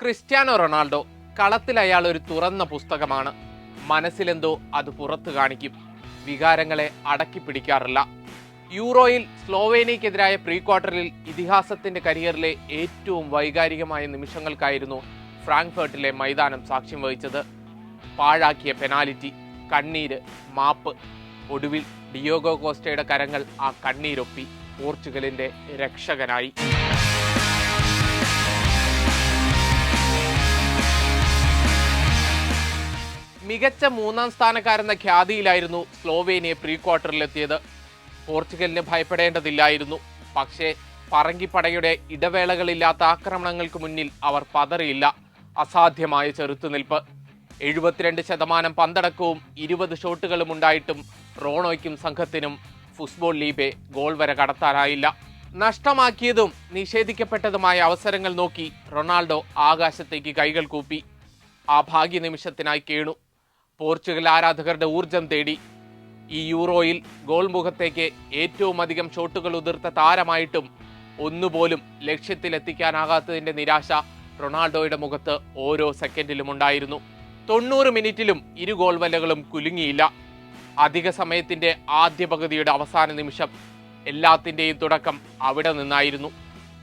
Cristiano Ronaldo കളത്തിൽ അയാൾ ഒരു തുറന്ന പുസ്തകമാണ്. മനസ്സിലെന്തോ അത് പുറത്തു കാണിക്കും. വികാരങ്ങളെ അടക്കി പിടിക്കാറില്ല. യൂറോയിൽ സ്ലോവേനിയക്കെതിരായ പ്രീ ക്വാർട്ടറിൽ ഇതിഹാസത്തിന്റെ കരിയറിലെ ഏറ്റവും വൈകാരികമായ നിമിഷങ്ങൾക്കായിരുന്നു ഫ്രാങ്ക്ഫേർട്ടിലെ മൈതാനം സാക്ഷ്യം വഹിച്ചത്. പാഴാക്കിയ പെനാലിറ്റി കണ്ണീര് മാപ്പ് ഒടുവിൽ ഡിയോഗോ കോസ്റ്റയുടെ കരങ്ങൾ ആ കണ്ണീരൊപ്പി പോർച്ചുഗലിന്റെ രക്ഷകനായി. മികച്ച മൂന്നാം സ്ഥാനക്കാരെന്ന ഖ്യാതിയിലായിരുന്നു സ്ലോവേനിയ പ്രീ ക്വാർട്ടറിലെത്തിയത് പോർച്ചുഗലിന് ഭയപ്പെടേണ്ടതില്ലായിരുന്നു. പക്ഷേ പറങ്കിപ്പടയുടെ ഇടവേളകളില്ലാത്ത ആക്രമണങ്ങൾക്ക് മുന്നിൽ അവർ പതറിയില്ല. അസാധ്യമായ ചെറുത്തുനിൽപ്പ്. എഴുപത്തിരണ്ട് ശതമാനം പന്തടക്കവും ഇരുപത് ഷോട്ടുകളും ഉണ്ടായിട്ടും റോണോയ്ക്കും സംഘത്തിനും ഫുട്ബോൾ ലീബെ ഗോൾ വരെ കടത്താനായില്ല. നഷ്ടമാക്കിയതും നിഷേധിക്കപ്പെട്ടതുമായ അവസരങ്ങൾ നോക്കി റൊണാൾഡോ ആകാശത്തേക്ക് കൈകൾ കൂപ്പി. ആ ഭാഗ്യ നിമിഷത്തിനായി കേണു. പോർച്ചുഗൽ ആരാധകരുടെ ഊർജം തേടി. ഈ യൂറോയിൽ ഗോൾ മുഖത്തേക്ക് ഏറ്റവും അധികം ഷോട്ടുകൾ ഉതിർത്ത താരമായിട്ടും ഒന്നുപോലും ലക്ഷ്യത്തിലെത്തിക്കാനാകാത്തതിന്റെ നിരാശ റൊണാൾഡോയുടെ മുഖത്ത് ഓരോ സെക്കൻഡിലും ഉണ്ടായിരുന്നു. തൊണ്ണൂറ് മിനിറ്റിലും ഇരു ഗോൾ വലകളും കുലുങ്ങിയില്ല. അധിക സമയത്തിന്റെ ആദ്യ പകുതിയുടെ അവസാന നിമിഷം എല്ലാത്തിന്റെയും തുടക്കം അവിടെ നിന്നായിരുന്നു.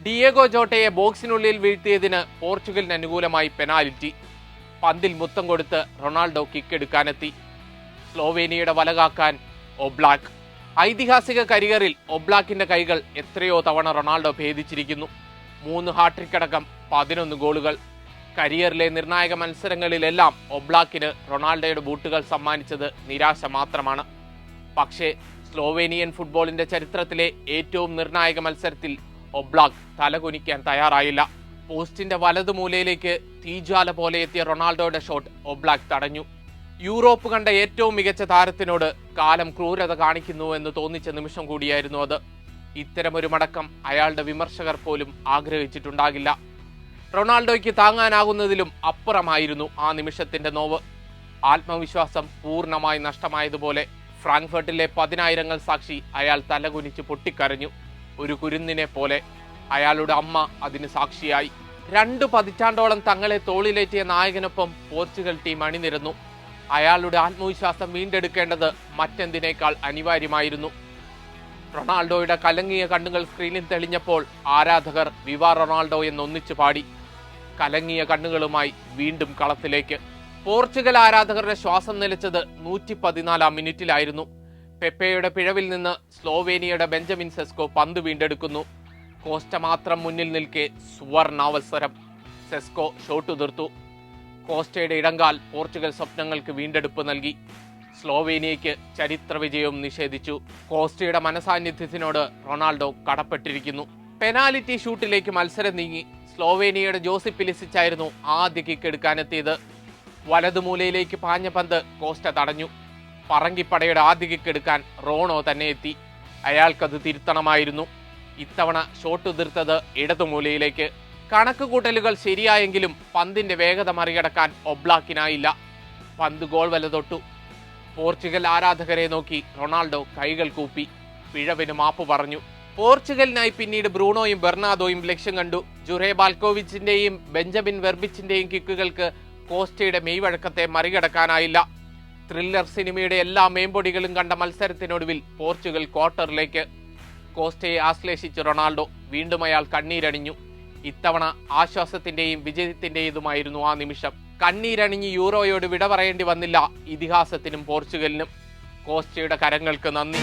ഡിയേഗോ ജോട്ടയെ ബോക്സിനുള്ളിൽ വീഴ്ത്തിയതിന് പോർച്ചുഗലിന് അനുകൂലമായി പെനാൽറ്റി. പന്തിൽ മുത്തം കൊടുത്ത് റൊണാൾഡോ കിക്ക് എടുക്കാനെത്തി സ്ലോവേനിയയുടെ വലകാക്കാൻ ഒബ്ലാക്ക്. ഐതിഹാസിക കരിയറിൽ ഒബ്ലാക്കിന്റെ കൈകൾ എത്രയോ തവണ റൊണാൾഡോ ഭേദിച്ചിരിക്കുന്നു. മൂന്ന് ഹാട്രിക് അടക്കം പതിനൊന്ന് ഗോളുകൾ. കരിയറിലെ നിർണായക മത്സരങ്ങളിലെല്ലാം ഒബ്ലാക്കിന് റൊണാൾഡോയുടെ ബൂട്ടുകൾ സമ്മാനിച്ചത് നിരാശ മാത്രമാണ്. പക്ഷേ സ്ലോവേനിയൻ ഫുട്ബോളിന്റെ ചരിത്രത്തിലെ ഏറ്റവും നിർണായക മത്സരത്തിൽ ഒബ്ലാക്ക് തലകുനിക്കാൻ തയ്യാറായില്ല. പോസ്റ്റിന്റെ വലതു മൂലയിലേക്ക് തീജ്വാല പോലെ എത്തിയ റൊണാൾഡോയുടെ ഷോട്ട് ഒബ്ലാക്ക് തടഞ്ഞു. യൂറോപ്പ് കണ്ട ഏറ്റവും മികച്ച താരത്തിനോട് കാലം ക്രൂരത കാണിക്കുന്നു എന്ന് തോന്നിച്ച നിമിഷം കൂടിയായിരുന്നു അത്. ഇത്തരമൊരു മടക്കം അയാളുടെ വിമർശകർ പോലും ആഗ്രഹിച്ചിട്ടുണ്ടാകില്ല. റൊണാൾഡോയ്ക്ക് താങ്ങാനാകുന്നതിലും അപ്പുറമായിരുന്നു ആ നിമിഷത്തിന്റെ നോവ്. ആത്മവിശ്വാസം പൂർണമായി നഷ്ടമായതുപോലെ ഫ്രാങ്ക്ഫർട്ടിലെ പതിനായിരങ്ങൾ സാക്ഷി അയാൾ തലകുനിച്ച് പൊട്ടിക്കരഞ്ഞു. ഒരു കുരുന്നിനെ പോലെ അയാളുടെ അമ്മ അതിന് സാക്ഷിയായി. രണ്ടു പതിറ്റാണ്ടോളം തങ്ങളെ തോളിലേറ്റിയ നായകനൊപ്പം പോർച്ചുഗൽ ടീം അണിനിരന്നു. അയാളുടെ ആത്മവിശ്വാസം വീണ്ടെടുക്കേണ്ടത് മറ്റെന്തിനേക്കാൾ അനിവാര്യമായിരുന്നു. റൊണാൾഡോയുടെ കലങ്ങിയ കണ്ണുകൾ സ്ക്രീനിൽ തെളിഞ്ഞപ്പോൾ ആരാധകർ വിവാ റൊണാൾഡോ എന്നൊന്നിച്ചു പാടി. കലങ്ങിയ കണ്ണുകളുമായി വീണ്ടും കളത്തിലേക്ക്. പോർച്ചുഗൽ ആരാധകരുടെ ശ്വാസം നിലച്ചത് നൂറ്റി പതിനാലാം മിനിറ്റിലായിരുന്നു. പെപ്പയുടെ പിഴവിൽ നിന്ന് സ്ലോവേനിയയുടെ ബെഞ്ചമിൻ സെസ്കോ പന്ത് വീണ്ടെടുക്കുന്നു. കോസ്റ്റ മാത്രം മുന്നിൽ നിൽക്കെ സുവർണാവസരം. സെസ്കോ ഷോട്ട് ഉതിർത്തു കോസ്റ്റയുടെ ഇടങ്കാൽ പോർച്ചുഗൽ സ്വപ്നങ്ങൾക്ക് വീണ്ടെടുപ്പ് നൽകി. സ്ലോവേനിയയ്ക്ക് ചരിത്ര വിജയവും നിഷേധിച്ചു. കോസ്റ്റയുടെ മനസാന്നിധ്യത്തിനോട് റൊണാൾഡോ കടപ്പെട്ടിരിക്കുന്നു. പെനാലിറ്റി ഷൂട്ടിലേക്ക് മത്സരം നീങ്ങി. സ്ലോവേനിയയുടെ ജോസി പിലിസിച്ചായിരുന്നു ആദ്യ കിക്ക് എടുക്കാനെത്തിയത്. വലതുമൂലയിലേക്ക് പാഞ്ഞ പന്ത് കോസ്റ്റ തടഞ്ഞു. പറങ്കിപ്പടയുടെ ആദ്യ കിക്ക് എടുക്കാൻ റോണോ തന്നെ എത്തി. അയാൾക്കത് തിരുത്തണമായിരുന്നു. ഇത്തവണ ഷോട്ട് ഉതിർത്തത് ഇടതുമൂലയിലേക്ക്. കണക്ക് കൂട്ടലുകൾ ശരിയായെങ്കിലും പന്തിന്റെ വേഗത മറികടക്കാൻ ഒബ്ലാക്കിനായില്ല. പന്ത് ഗോൾ വല തൊട്ടു പോർച്ചുഗൽ ആരാധകരെ നോക്കി റൊണാൾഡോ കൈകൾ കൂപ്പി. പിഴവിന് മാപ്പ് പറഞ്ഞു. പോർച്ചുഗലിനായി പിന്നീട് ബ്രൂണോയും ബെർണാദോയും ലക്ഷ്യം കണ്ടു. ജുറേ ബാൽക്കോവിച്ചിന്റെയും ബെഞ്ചമിൻ വെർബിച്ചിന്റെയും കിക്കുകൾക്ക് കോസ്റ്റയുടെ മെയ്വഴക്കത്തെ മറികടക്കാനായില്ല. ത്രില്ലർ സിനിമയുടെ എല്ലാ മേമ്പൊടികളും കണ്ട മത്സരത്തിനൊടുവിൽ പോർച്ചുഗൽ ക്വാർട്ടറിലേക്ക്. കോസ്റ്റയെ ആശ്ലേഷിച്ച് റൊണാൾഡോ വീണ്ടും അയാൾ കണ്ണീരണിഞ്ഞു. ഇത്തവണ ആശ്വാസത്തിന്റെയും വിജയത്തിന്റേതുമായിരുന്നു ആ നിമിഷം. കണ്ണീരണിഞ്ഞ് യൂറോയോട് വിട പറയേണ്ടി വന്നില്ല ഇതിഹാസത്തിനും പോർച്ചുഗലിനും. കോസ്റ്റയുടെ കരങ്ങൾക്ക് നന്ദി.